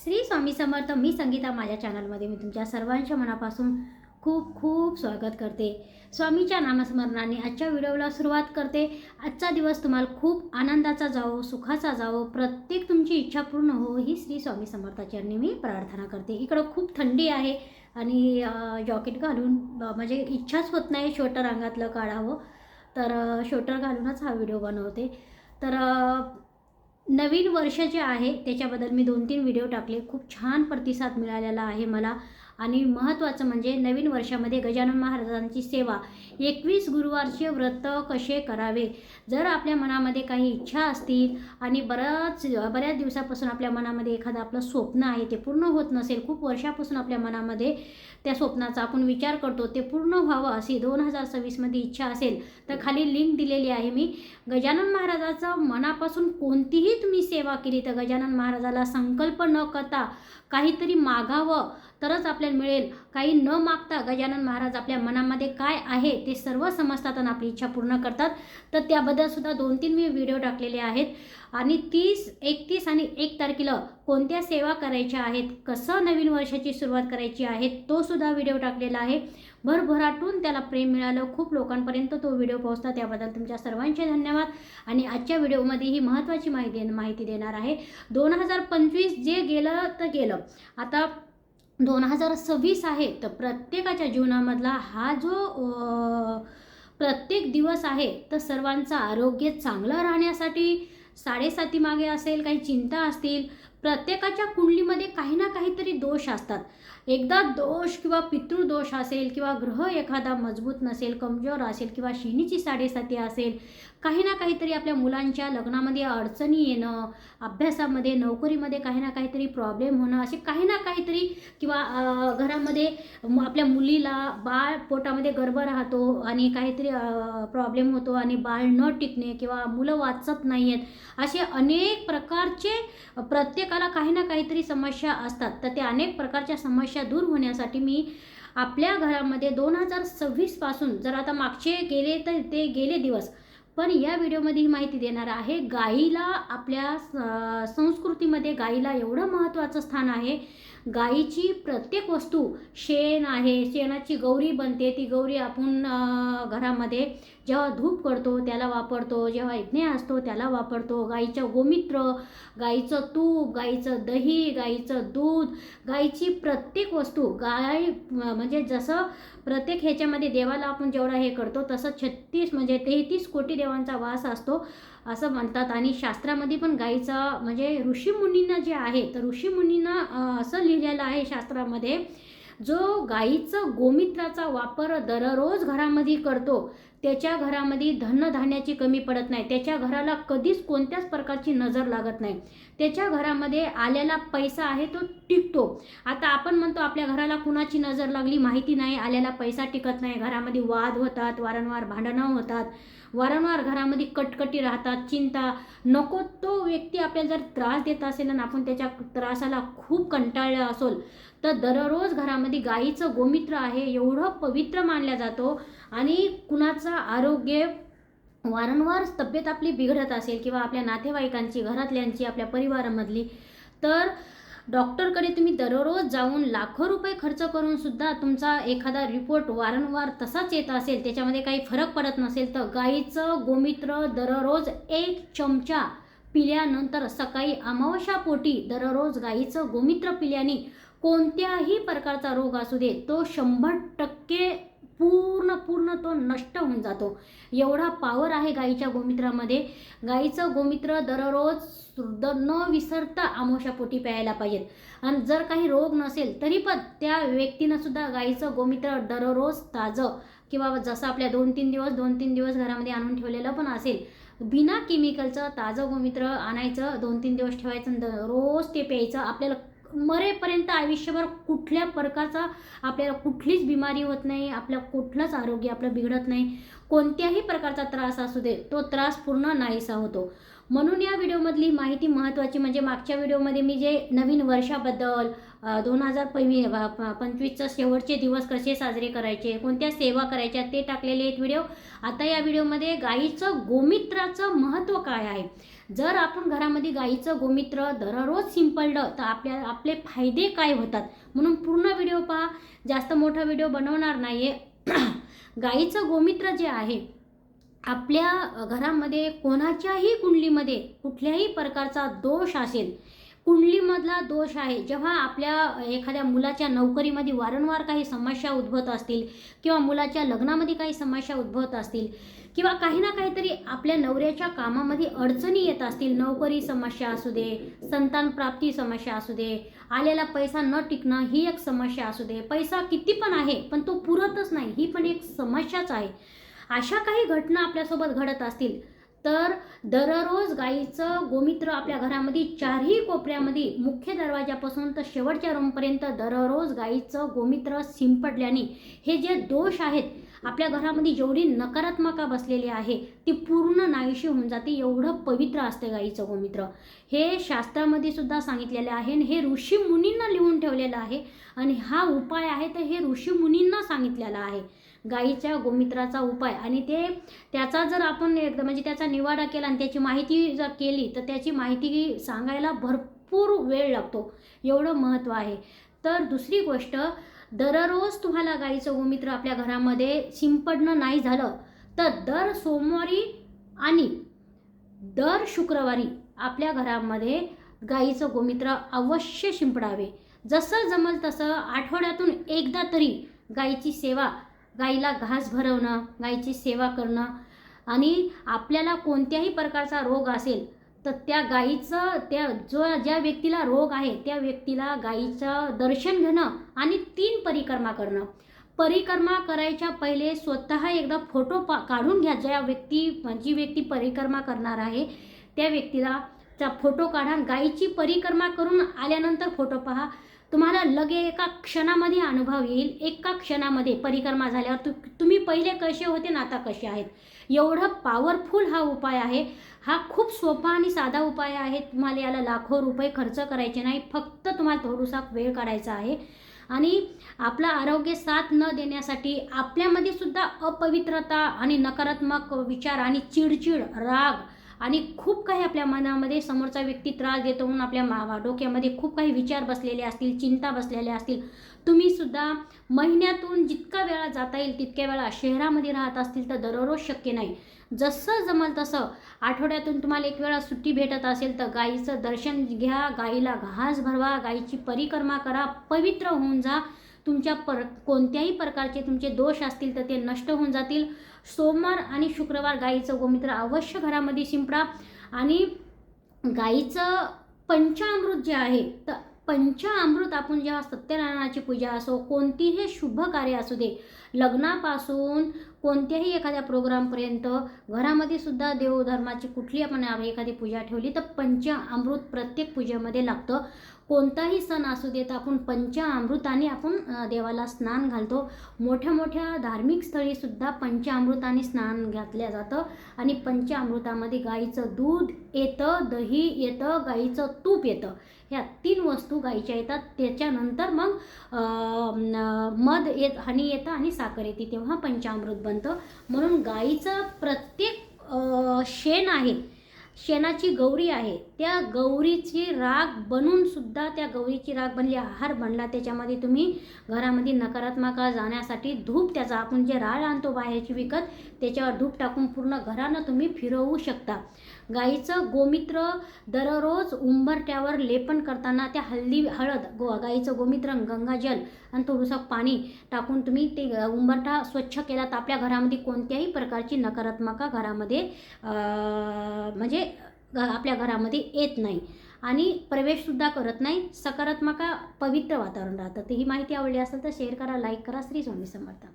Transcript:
श्री स्वामी समर्थ मी संगीता माझ्या चॅनलमध्ये मी तुमच्या सर्वांच्या मनापासून खूप खूप स्वागत करते. स्वामीच्या नामस्मरणाने आजच्या व्हिडिओला सुरुवात करते. आजचा दिवस तुम्हाला खूप आनंदाचा जावो सुखाचा जावो प्रत्येक तुमची इच्छा पूर्ण हो ही श्री स्वामी समर्थाचरणी मी प्रार्थना करते. इकडं खूप थंडी आहे आणि जॉकेट घालून म्हणजे इच्छाच होत नाही श्वेटर अंगातलं काढावं. तर श्वेटर घालूनच हा व्हिडिओ बनवते. तर नवीन वर्ष जे आहे त्याच्याबद्दल मी दोन तीन व्हिडिओ टाकले. खूप छान प्रतिसाद मिळालेला आहे मला. आणि महत्त्वाचं म्हणजे नवीन वर्षामध्ये गजानन महाराजांची सेवा. एकवीस गुरुवारचे व्रत कसे करावे? जर आपल्या मनामध्ये काही इच्छा असतील आणि बऱ्याच बऱ्याच दिवसापासून आपल्या मनामध्ये एखादं आपलं स्वप्न आहे ते पूर्ण होत नसेल खूप वर्षापासून आपल्या मनामध्ये त्या स्वप्नाचा आपण विचार करतो ते पूर्ण व्हावं अशी दोन हजार सव्वीसमध्ये इच्छा असेल तर खाली लिंक दिलेली आहे मी. गजानन महाराजाचं मनापासून कोणतीही तुम्ही सेवा केली तर गजानन महाराजाला संकल्प न करता काहीतरी मागावं तरच आपल्याला मिळेल. काही न मागता गजानन महाराज आपल्या मनामध्ये काय आहे ते सर्व समजतात आणि आपली इच्छा पूर्ण करतात. तर त्याबद्दल सुद्धा दोन तीन मी व्हिडिओ टाकलेले आहेत. आणि तीस एकतीस आणि एक तारखेला कोणत्या सेवा करायच्या आहेत कसं नवीन वर्षाची सुरुवात करायची आहे तो सुद्धा व्हिडिओ टाकलेला आहे. भरभराटून त्याला प्रेम मिळालं खूप लोकांपर्यंत तो व्हिडिओ पोहोचता त्याबद्दल तुमच्या सर्वांचे धन्यवाद. आणि आजच्या व्हिडिओमध्ये ही महत्त्वाची माहिती माहिती देणार आहे. दोन हजार पंचवीस जे गेलं तर गेलं. आता दोन हजार सव्वीस आहे तर प्रत्येकाच्या जीवनामधला हा जो प्रत्येक दिवस आहे तर सर्वांचं आरोग्य चांगलं राहण्यासाठी साडेसाती मागे असेल काही चिंता असतील प्रत्येकाच्या कुंडलीमध्ये काही ना काहीतरी दोष असतात. एकदा दोष किंवा पितृदोष असेल किंवा ग्रह एखादा मजबूत नसेल कमजोर असेल किंवा शनीची साडेसाती असेल काही ना काहीतरी आपल्या मुलांच्या लग्नामध्ये अडचणी येणं अभ्यासामध्ये नोकरीमध्ये काही ना काहीतरी प्रॉब्लेम होणं असे काही ना काहीतरी किंवा घरामध्ये आपल्या मुलीला बाळ पोटामध्ये गर्भ राहतो आणि काहीतरी प्रॉब्लेम होतो आणि बाळ न टिकणे किंवा मुलं वाचत नाही आहेत असे अनेक प्रकारचे प्रत्येक प्रत्येकाला काही ना काहीतरी समस्या असतात. तर त्या अनेक प्रकारच्या समस्या दूर होण्यासाठी मी आपल्या घरामध्ये दोन हजार सव्वीसपासून जर आता मागचे गेले तर ते गेले दिवस पण या व्हिडिओमध्ये ही माहिती देणार आहे गाईला आपल्या स- संस्कृतीमध्ये गाईला एवढं महत्त्वाचं स्थान आहे गाईची प्रत्येक वस्तू शेण आहे शेणाची गौरी बनते ती गौरी आपण घरामध्ये जेव्हा धूप करतो त्याला वापरतो जेव्हा यज्ञ असतो त्याला वापरतो. गाईचं गोमित्र गाईचं तूप गाईचं दही गाईचं दूध गाईची प्रत्येक वस्तू गाय म्हणजे जसं प्रत्येक ह्याच्यामध्ये देवाला आपण जेवढा हे करतो तसं छत्तीस म्हणजे तेहतीस कोटी देवांचा वास असतो असं म्हणतात. आणि शास्त्रामध्ये पण गाईचा म्हणजे ऋषीमुनींना जे आहे तर ऋषीमुनींना असं लिहिलेलं आहे शास्त्रामध्ये जो गाईचं गोमित्राचा वापर दररोज घरामध्ये करतो त्याच्या घरामध्ये धनधान्याची कमी पडत नाही. त्याच्या घराला कधीच कोणत्याच प्रकारची नजर लागत नाही. त्याच्या घरामध्ये आलेला पैसा आहे तो टिकतो. आता आपण म्हणतो आपल्या घराला कुणाची नजर लागली माहिती नाही. आलेला पैसा टिकत नाही. घरामध्ये वाद होतात वारंवार भांडणं होतात. वारंवार घरामध्ये कटकटी राहतात चिंता. नको तो व्यक्ती आपल्याला जर त्रास देत असेल आणि आपण त्याच्या त्रासाला खूप कंटाळलं असेल तर दररोज घरामध्ये गाईचं गोमित्र आहे एवढं पवित्र मानला जातो. आणि कुणाचं आरोग्य वारंवार तब्येत आपली बिघडत असेल किंवा आपल्या नातेवाईकांची घरातल्यांची आपल्या परिवारामधली तर डॉक्टरकडे तुम्ही दररोज जाऊन लाखो रुपये खर्च करून सुद्धा तुमचा एखादा रिपोर्ट वारंवार तसाच येत असेल त्याच्यामध्ये काही फरक पडत नसेल तर गाईचं गोमित्र दररोज एक चमचा पिल्यानंतर सकाळी अमावस्यापोटी दररोज गाईचं गोमित्र पिल्याने कोणत्याही प्रकारचा रोग असू दे तो शंभर टक्के तो नष्ट होऊन जातो. एवढा पावर आहे गाईच्या गोमित्रामध्ये. गाईचं गोमित्र दररोज न विसरता आमोशापोटी प्यायला पाहिजेत. आणि जर काही रोग नसेल तरी पण त्या व्यक्तीनं सुद्धा गाईचं गोमित्र दररोज ताजं किंवा जसं आपल्या दोन तीन दिवस दोन तीन दिवस घरामध्ये आणून ठेवलेलं पण असेल बिना केमिकलचं ताजं गोमित्र आणायचं दोन तीन दिवस ठेवायचं आणि रोज ते प्यायचं आपल्याला मरेपर्यंत आयुष्यभर कुठल्या प्रकारचा आपल्याला कुठलीच बिमारी होत नाही आपलं कुठलंच आरोग्य आपलं बिघडत नाही कोणत्याही प्रकारचा त्रास असू दे तो त्रास पूर्ण नाहीसा होतो. म्हणून या व्हिडिओमधली माहिती महत्त्वाची म्हणजे मागच्या व्हिडिओमध्ये मी जे नवीन वर्षाबद्दल दोन हजार पंवी पंचवीसचा शेवटचे दिवस कसे साजरे करायचे कोणत्या सेवा करायच्या ते टाकलेले आहेत व्हिडिओ. आता या व्हिडिओमध्ये गाईचं गोमित्राचं महत्त्व काय आहे? जर आपण घरामध्ये गाईचं गोमित्र दररोज शिंपडलं तर आपल्या आपले फायदे काय होतात? म्हणून पूर्ण व्हिडिओ पहा. जास्त मोठा व्हिडिओ बनवणार नाही आहे गाईचं गोमित्र जे आहे आपल्या घरामध्ये कोणाच्याही कुंडलीमध्ये कुठल्याही प्रकारचा दोष असेल कुंडलीमधला दोष आहे. जेव्हा आपल्या एखाद्या मुलाच्या नोकरीमध्ये वारंवार काही समस्या उद्भवत असतील किंवा मुलाच्या लग्नामध्ये काही समस्या उद्भवत असतील किंवा काही ना काहीतरी आपल्या नवऱ्याच्या कामामध्ये अडचणी येत असतील नोकरी समस्या असू दे संतान प्राप्ती समस्या असू दे आलेला पैसा न टिकणं ही एक समस्या असू दे. पैसा किती पण आहे पण तो पुरतच नाही. ही पण एक समस्याच आहे. अशा काही घटना आपल्यासोबत घडत असतील तर दररोज गाईचं गोमित्र आपल्या घरामध्ये चारही कोपऱ्यामध्ये मुख्य दरवाजापासून तर शेवटच्या रूमपर्यंत दररोज गाईचं गोमित्र शिंपडल्याने हे जे दोष आहेत आपल्या घरामध्ये जेवढी नकारात्मका बसलेली आहे ती पूर्ण नाहीशी होऊन जाते एवढं पवित्र असते गाईचं गोमित्र. हे शास्त्रामध्ये सुद्धा सांगितलेलं आहे आणि हे ऋषी मुनींना लिहून ठेवलेलं आहे. आणि हा उपाय आहे तर हे ऋषी मुनींना सांगितलेला आहे. गाईच्या गोमित्राचा उपाय. आणि ते त्याचा जर आपण एकदम म्हणजे त्याचा निवाडा केला आणि त्याची माहिती जर केली तर त्याची माहिती सांगायला भरपूर वेळ लागतो. एवढं महत्त्व आहे. तर दुसरी गोष्ट दररोज तुम्हाला गाईचं गोमित्र आपल्या घरामध्ये शिंपडणं नाही झालं तर दर सोमवारी आणि दर शुक्रवारी आपल्या घरामध्ये गाईचं गोमित्र अवश्य शिंपडावे. जसं जमल तसं आठवड्यातून एकदा तरी गाईची सेवा गाईला घास भरवणं गाईची सेवा करणं आणि आपल्याला कोणत्याही प्रकारचा रोग असेल तर त्या गाईचं त्या जो ज्या व्यक्तीला रोग आहे त्या व्यक्तीला गाईचं दर्शन घेणं आणि तीन परिक्रमा करणं. परिक्रमा करायच्या पहिले स्वतः एकदा फोटो पा काढून घ्या. ज्या व्यक्ती जी व्यक्ती परिक्रमा करणार आहे त्या व्यक्तीला चा फोटो काढा गाईची परिक्रमा करून आल्यानंतर फोटो पहा. तुम्हाला लगे एका क्षणामध्ये अनुभव येईल. एका क्षणामध्ये परिक्रमा झाल्यावर तु तुम्ही पहिले कसे होते ना आता कसे आहेत? एवढं पॉवरफुल हा उपाय आहे. हा खूप सोपा आणि साधा उपाय आहे. तुम्हाला याला लाखो रुपये खर्च करायचे नाही. फक्त तुम्हाला थोडासा वेळ काढायचा आहे. आणि आपलं आरोग्य साथ न देण्यासाठी आपल्यामध्ये सुद्धा अपवित्रता आणि नकारात्मक विचार आणि चिडचिड राग आणि खूप काही आपल्या मनामध्ये समोरचा व्यक्ती त्रास देतो म्हणून आपल्या मा डोक्यामध्ये खूप काही विचार बसलेले असतील चिंता बसलेल्या असतील. तुम्ही सुद्धा महिन्यातून जितका वेळा जाता येईल तितक्या वेळा शहरामध्ये राहत असतील तर दररोज शक्य नाही. जसं जमल तसं आठवड्यातून तुम्हाला एक वेळा सुट्टी भेटत असेल तर गाईचं दर्शन घ्या गाईला घास भरवा गाईची परिक्रमा करा पवित्र होऊन जा. तुमच्या पर कोणत्याही प्रकारचे तुमचे दोष असतील तर ते नष्ट होऊन जातील. सोमवार आणि शुक्रवार गाईचं गोमित्र अवश्य घरामध्ये शिंपडा. आणि गाईचं पंचामृत जे आहे तर पंचामृत आपण जेव्हा सत्यनारायणाची पूजा असो कोणतीही शुभ कार्य असू दे लग्नापासून कोणत्याही एखाद्या प्रोग्रामपर्यंत घरामध्ये सुद्धा देवधर्माची कुठली आपण एखादी पूजा ठेवली तर पंचामृत प्रत्येक पूजेमध्ये लागतं. कोणताही सण असू देत आपण पंचामृताने आपण देवाला स्नान घालतो. मोठ्या मोठ्या धार्मिक स्थळीसुद्धा पंचामृताने स्नान घातलं जातं आणि पंचामृतामध्ये गाईचं दूध येतं दही येतं गाईचं तूप येतं. ह्या तीन वस्तू गाईच्या येतात. त्याच्यानंतर मग मध येत हनी येतं आणि साखर येते. तेव्हा पंचामृत बनतं. म्हणून गाईचं प्रत्येक शेण आहे. शेणाची गौरी आहे. त्या गौरीची राग बनून सुद्धा त्या गौरीची राग बनली. आहार बनला. त्याच्यामध्ये तुम्ही घरामध्ये नकारात्मक जाण्यासाठी धूप त्याचा आपण जे राळ आणतो बाहेरची विकत त्याच्यावर धूप टाकून पूर्ण घरानं तुम्ही फिरवू शकता. गाईचं गोमित्र दररोज उंबरट्यावर लेपन करताना त्या हल्दी हळद गो गाईचं गोमित्र गंगाजल आणि थोडंसं पाणी टाकून तुम्ही ते उंबरठा स्वच्छ केला तर आपल्या घरामध्ये कोणत्याही प्रकारची नकारात्मक घरामध्ये म्हणजे आपल्या घरामध्ये येत नाही. आणि प्रवेशसुद्धा करत नाही. सकारात्मक पवित्र वातावरण राहतं. तर ही माहिती आवडली असेल तर शेअर करा लाईक करा. श्री स्वामी समर्थ.